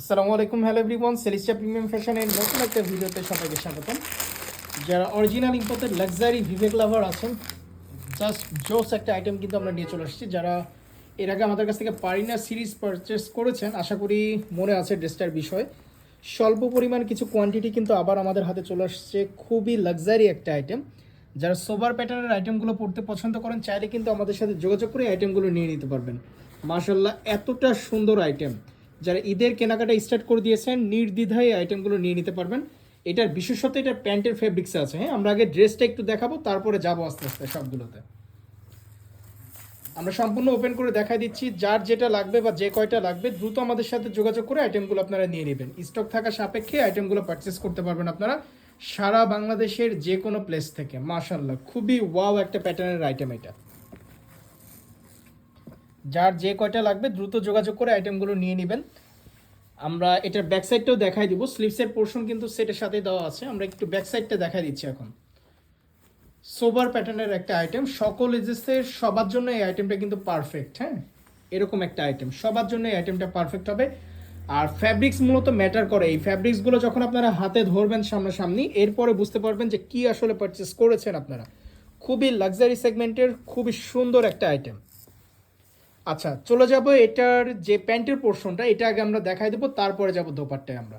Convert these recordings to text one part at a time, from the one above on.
আসসালামু আলাইকুম, hello everyone সেলিস্টা premium ফ্যাশনের নতুন একটা ভিডিওতে সবাইকে স্বাগতম। যারা অরিজিনাল ইম্পোর্টেড লাক্সারি ভিভেক লাভার আছেন জাস্ট জোস একটা আইটেম কিন্তু আমরা নিয়ে চলে আসছি। যারা এর আগে আমাদের কাছ থেকে পারিনা সিরিজ পারচেস করেছেন, আশা করি মনে আছে ড্রেসটার বিষয়। স্বল্প পরিমাণ কিছু কোয়ান্টিটি কিন্তু আবার আমাদের হাতে চলে আসছে, খুবই লাক্সারি একটা আইটেম যারা সোবার প্যাটার্নের আইটেমগুলো পড়তে পছন্দ করেন, চাইলে কিন্তু আমাদের সাথে যোগাযোগ করে আইটেমগুলো নিয়ে নিতে পারবেন। মাশাল্লাহ এতটা সুন্দর আইটেম যারা ঈদের কেনাকাটা স্টার্ট করে দিয়েছেন, নির্দ্বিধায় এই আইটেমগুলো নিয়ে নিতে পারবেন। এটার বিশেষত এটার প্যান্টের ফেব্রিক্স আছে হ্যাঁ? আমরা আগে ড্রেসটা একটু দেখাবো, তারপরে যাব আস্তে আস্তে সবগুলোতে। আমরা সম্পূর্ণ ওপেন করে দেখাই দিচ্ছি, যার যেটা লাগবে বা যে কয়টা লাগবে, দ্রুত আমাদের সাথে যোগাযোগ করে আইটেমগুলো আপনারা নিয়ে নেবেন। স্টক থাকা সাপেক্ষে আইটেমগুলো পারচেস করতে পারবেন আপনারা সারা বাংলাদেশের যে কোনো প্লেস থেকে। মাশাল্লাহ খুবই ওয়াও একটা প্যাটার্নের আইটেম এটা। যার যে কয়টা লাগবে দ্রুত যোগাযোগ করে আইটেমগুলো নিয়ে নেবেন। আমরা এটার ব্যাক সাইডটাও দেখাই দিব। স্লিভসের পোর্শন কিন্তু সেটের সাথে দেওয়া আছে। আমরা একটু ব্যাক সাইডটা দেখাই দিচ্ছি এখন। সোবার প্যাটার্নের একটা আইটেম সকল এজেসের সবার জন্য এই আইটেমটা কিন্তু পারফেক্ট হ্যাঁ? এরকম একটা আইটেম সবার জন্য এই আইটেমটা পারফেক্ট হবে। আর ফ্যাব্রিক্স মূলত ম্যাটার করে। এই ফ্যাব্রিক্সগুলো যখন আপনারা হাতে ধরবেন সামনাসামনি, এরপরে বুঝতে পারবেন যে কি আসলে পারচেস করেছেন আপনারা। খুবই লাক্সারি সেগমেন্টের খুবই সুন্দর একটা আইটেম আচ্ছা চলে যাব এটার যে প্যান্টের পোর্শনটা, এটা আগে আমরা দেখাই দেবো, তারপরে যাব দোপাট্টায় আমরা।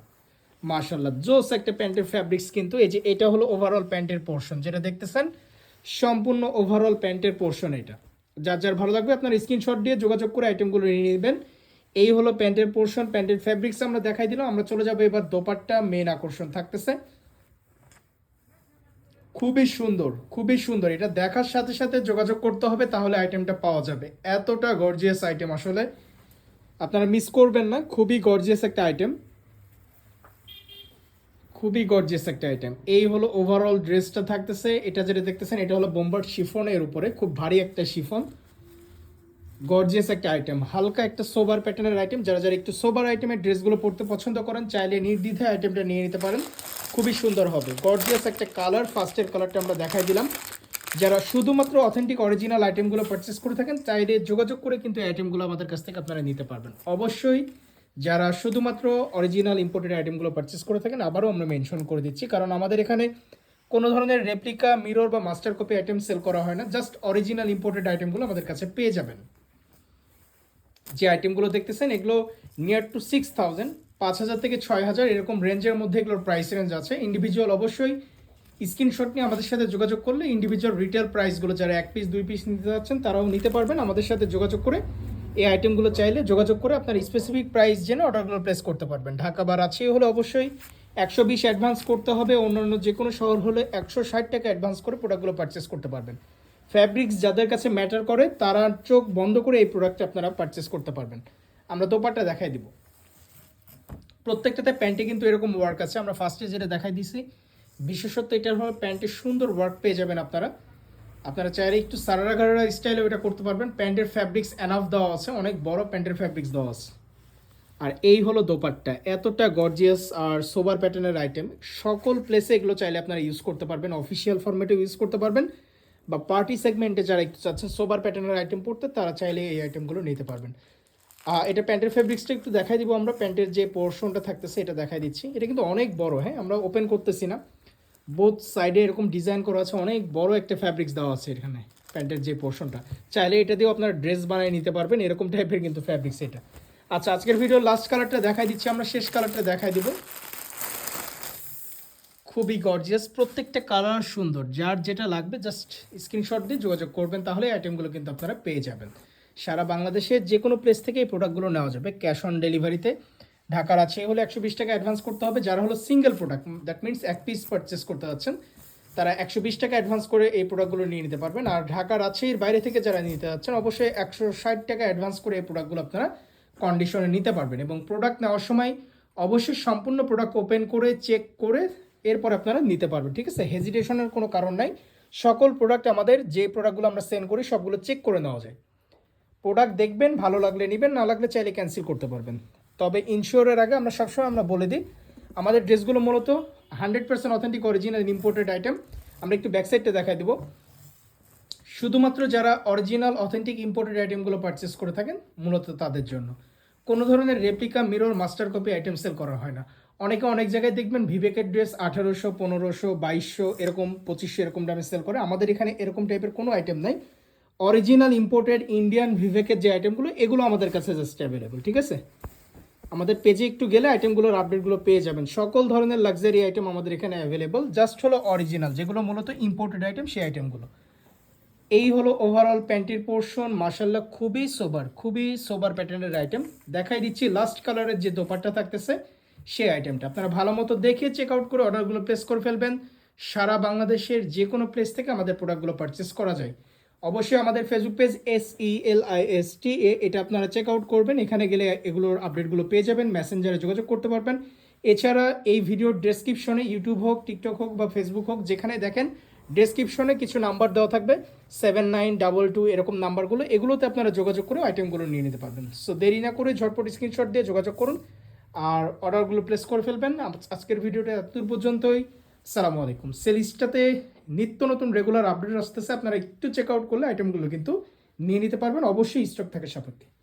মার্শাল্লাহ জোস একটা প্যান্টের ফ্যাব্রিক্স কিন্তু, এই যে এটা হলো ওভারঅল প্যান্টের পোর্শন যেটা দেখতেছেন, সম্পূর্ণ ওভারঅল প্যান্টের পোর্শন এটা। যার যার ভালো লাগবে, আপনার স্ক্রিনশট দিয়ে যোগাযোগ করে আইটেমগুলো নিয়ে নেবেন। এই হলো প্যান্টের পোর্শন প্যান্টের ফ্যাব্রিক্স আমরা দেখাই দিলাম, আমরা চলে যাব এবার দোপাট্টা মেন আকর্ষণ থাকতেছে। খুবই সুন্দর খুবই সুন্দর। এটা দেখার সাথে সাথে যোগাযোগ করতে হবে, তাহলে আইটেমটা পাওয়া যাবে। এতটা গর্জিয়াস আইটেম আসলে। আপনারা মিস করবেন না, খুবই গর্জিয়াস একটা আইটেম খুবই গর্জিয়াস একটা আইটেম এই হলো ওভারঅল ড্রেসটা থাকতেছে। এটা যেটা দেখতেছেন, এটা হলো বোম্বার শিফনের উপরে। খুব ভারী একটা শিফন গর্জিয়াস একটা আইটেম হালকা একটা সোবার প্যাটার্নের আইটেম যারা যারা একটু সোবার আইটেমের ড্রেসগুলো পরতে পছন্দ করেন, চাইলে নির্দ্বিধায় আইটেমটা নিয়ে নিতে পারেন। খুবই সুন্দর হবে। গর্জিয়াস একটা কালার ফার্স্টের কালারটা আমরা দেখাই দিলাম। যারা শুধুমাত্র অথেন্টিক অরিজিনাল আইটেমগুলো পারচেস করে থাকেন, চাইলে যোগাযোগ করে কিন্তু আইটেমগুলো আমাদের কাছ থেকে আপনারা নিতে পারবেন। অবশ্যই যারা শুধুমাত্র অরিজিনাল ইম্পোর্টেড আইটেমগুলো পারচেস করে থাকেন, আবারও আমরা মেনশন করে দিচ্ছি। কারণ আমাদের এখানে কোনো ধরনের রেপ্লিকা মিরর বা মাস্টার কপি আইটেম সেল করা হয় না। জাস্ট অরিজিনাল ইম্পোর্টেড আইটেমগুলো আমাদের কাছে পেয়ে যাবেন। যে আইটেমগুলো দেখতেছেন, এগুলো নিয়ার টু সিক্স থাউজেন্ড পাঁচ হাজার থেকে ছয় হাজার এরকম রেঞ্জের মধ্যে এগুলোর প্রাইস রেঞ্জ আছে। ইন্ডিভিজুয়াল অবশ্যই স্ক্রিনশট নিয়ে আমাদের সাথে যোগাযোগ করলে ইন্ডিভিজুয়াল রিটেল প্রাইসগুলো যারা এক পিস দুই পিস নিতে যাচ্ছেন, তারাও নিতে পারবেন। আমাদের সাথে যোগাযোগ করে এই আইটেমগুলো চাইলে যোগাযোগ করে আপনার স্পেসিফিক প্রাইস জেনে অর্ডারগুলো প্লেস করতে পারবেন। ঢাকা বা রাঁচি হলে অবশ্যই একশো বিশ অ্যাডভান্স করতে হবে। অন্যান্য যে কোনো শহর হলে একশো ষাট টাকা অ্যাডভান্স করে প্রোডাক্টগুলো পারচেস করতে পারবেন। ফ্যাব্রিক্স যাদের কাছে ম্যাটার করে, তারা চোখ বন্ধ করে এই প্রোডাক্টটা আপনারা পারচেস করতে পারবেন। আমরা দোপারটা দেখাই দিব। প্রত্যেকটাতে প্যান্টে কিন্তু এরকম ওয়ার্ক আছে। আমরা ফার্স্টে যেটা দেখাই দিছি, বিশেষত এটার হলো প্যান্টে সুন্দর ওয়ার্ক পেয়ে যাবেন আপনারা। আপনারা চাইলে একটু সারারা গারারা স্টাইলে ওটা করতে পারবেন। প্যান্টের ফ্যাব্রিক্স অ্যানাফ দেওয়া আছে, অনেক বড় প্যান্টের ফ্যাব্রিক্স দেওয়া আছে। আর এই হলো দোপাট্টা। এতটা গর্জিয়াস আর সোবার প্যাটার্নের আইটেম সকল প্লেসে এগুলো চাইলে আপনারা ইউজ করতে পারবেন। অফিসিয়াল ফরম্যাটেও ইউজ করতে পারবেন। বা পার্টি সেগমেন্টে যারা একটু চাচ্ছে সোবার প্যাটার্নের আইটেম পড়তে, তারা চাইলে এই আইটেমগুলো নিতে পারবেন। এটা প্যান্টের ফেব্রিক্সটা একটু দেখাই দিব আমরা। প্যান্টের যে পোর্শনটা থাকতেছে, এটা দেখাই দিচ্ছি। এটা কিন্তু অনেক বড় হ্যাঁ আমরা ওপেন করতেছি না। বোথ সাইডে এরকম ডিজাইন করা আছে, অনেক বড় একটা ফ্যাব্রিক্স দেওয়া আছে এখানে, প্যান্টের যে পোর্শনটা চাইলে এটা দিয়েও আপনার ড্রেস বানিয়ে নিতে পারবেন, এরকম টাইপের কিন্তু ফ্যাব্রিক্স এটা। আচ্ছা আজকের ভিডিও লাস্ট কালারটা দেখাই দিচ্ছি, আমরা শেষ কালারটা দেখাই দিব। খুবই গর্জিয়াস প্রত্যেকটা কালার সুন্দর। যার যেটা লাগবে জাস্ট স্ক্রিনশট দিয়ে যোগাযোগ করবেন, তাহলে আইটেমগুলো কিন্তু আপনারা পেয়ে যাবেন। সারা বাংলাদেশের যে কোনো প্লেস থেকে এই প্রোডাক্টগুলো নেওয়া যাবে ক্যাশ অন ডেলিভারিতে ঢাকার আছে হলে একশো বিশ টাকা অ্যাডভান্স করতে হবে, যারা হলো সিঙ্গেল প্রোডাক্ট দ্যাট মিনস এক পিস পারচেস করতে যাচ্ছেন, তারা একশো বিশ টাকা অ্যাডভান্স করে এই প্রোডাক্টগুলো নিয়ে নিতে পারবেন। আর ঢাকার আছে এর বাইরে থেকে যারা নিতে যাচ্ছেন, অবশ্যই একশো ষাট টাকা অ্যাডভান্স করে এই প্রোডাক্টগুলো আপনারা কন্ডিশনে নিতে পারবেন। এবং প্রোডাক্ট নেওয়ার সময় অবশ্যই সম্পূর্ণ প্রোডাক্ট ওপেন করে চেক করে এরপর আপনারা নিতে পারবেন, ঠিক আছে? হেজিটেশনের কোনো কারণ নাই। সকল প্রোডাক্ট আমাদের যে প্রোডাক্টগুলো আমরা সেন্ড করি, সবগুলো চেক করে নেওয়া যায়। প্রোডাক্ট দেখবেন, ভালো লাগলে নেবেন, না লাগলে চাইলে ক্যান্সেল করতে পারবেন। তবে ইনশিওরের আগে আমরা সবসময় আমরা বলে দিই, আমাদের ড্রেসগুলো মূলত hundred percent authentic original imported item আমরা একটু ব্যাকসাইডটা দেখাই দেবো। শুধুমাত্র যারা অরিজিনাল অথেন্টিক ইম্পোর্টেড আইটেমগুলো পারচেস করে থাকেন, মূলত তাদের জন্য। কোনো ধরনের replica mirror master copy item sale করা হয় না। অনেকে অনেক জায়গায় দেখবেন ভিভেকের ড্রেস আঠারোশো, পনেরোশো, বাইশশো, এরকম পঁচিশশো, এরকম দামে সেল করে। আমাদের এখানে এরকম টাইপের কোনো আইটেম নাই। অরিজিনাল ইম্পোর্টেড ইন্ডিয়ান ভিভেকের যে আইটেমগুলো এগুলো আমাদের কাছে জাস্ট অ্যাভেলেবল ঠিক আছে? আমাদের পেজে একটু গেলে আইটেমগুলোর আপডেটগুলো পেয়ে যাবেন। সকল ধরনের লাক্সারি আইটেম আমাদের এখানে অ্যাভেলেবল জাস্ট হলো অরিজিনাল যেগুলো মূলত ইম্পোর্টেড আইটেম সেই আইটেমগুলো এই হলো ওভারঅল প্যান্টির পোর্শন মার্শাল্লাহ খুবই সোবার খুবই সোবার প্যাটার্নের আইটেম দেখাই দিচ্ছি লাস্ট কালারের যে দোপাট্টা থাকতেছে সেই আইটেমটা আপনারা ভালো মতো দেখে চেক আউট করে অর্ডারগুলো প্লেস করে ফেলবেন। সারা বাংলাদেশের যে কোনো প্লেস থেকে আমাদের প্রোডাক্টগুলো পারচেস করা যায়। অবশ্যই আমাদের Facebook page S E L I S T A এটা আপনারা চেক আউট করবেন। এখানে গেলে এগুলোর আপডেটগুলো পেয়ে যাবেন মেসেঞ্জারে যোগাযোগ করতে পারবেন। এছাড়া এই ভিডিওর ডেসক্রিপশনে ইউটিউব হোক টিকটক হোক বা ফেসবুক হোক, যেখানে দেখেন ডেসক্রিপশনে কিছু নাম্বার দেওয়া থাকবে। সেভেন নাইন ডাবল টু এরকম নাম্বারগুলো এগুলোতে আপনারা যোগাযোগ করে আইটেমগুলো নিয়ে নিতে পারবেন। সো দেরি না করে ঝটপট স্ক্রিনশট দিয়ে যোগাযোগ করুন। আর অর্ডারগুলো প্লেস করে ফেলবেন। আজ- আজকের ভিডিওটা এতদূর পর্যন্তই। সালামু আলাইকুম। সেলিস্টাতে নিত্য নতুন রেগুলার আপডেট আসতেছে। আপনারা একটু চেক আউট করলে আইটেমগুলো কিন্তু নিয়ে নিতে পারবেন। অবশ্যই স্টক থাকে সাপেক্ষে।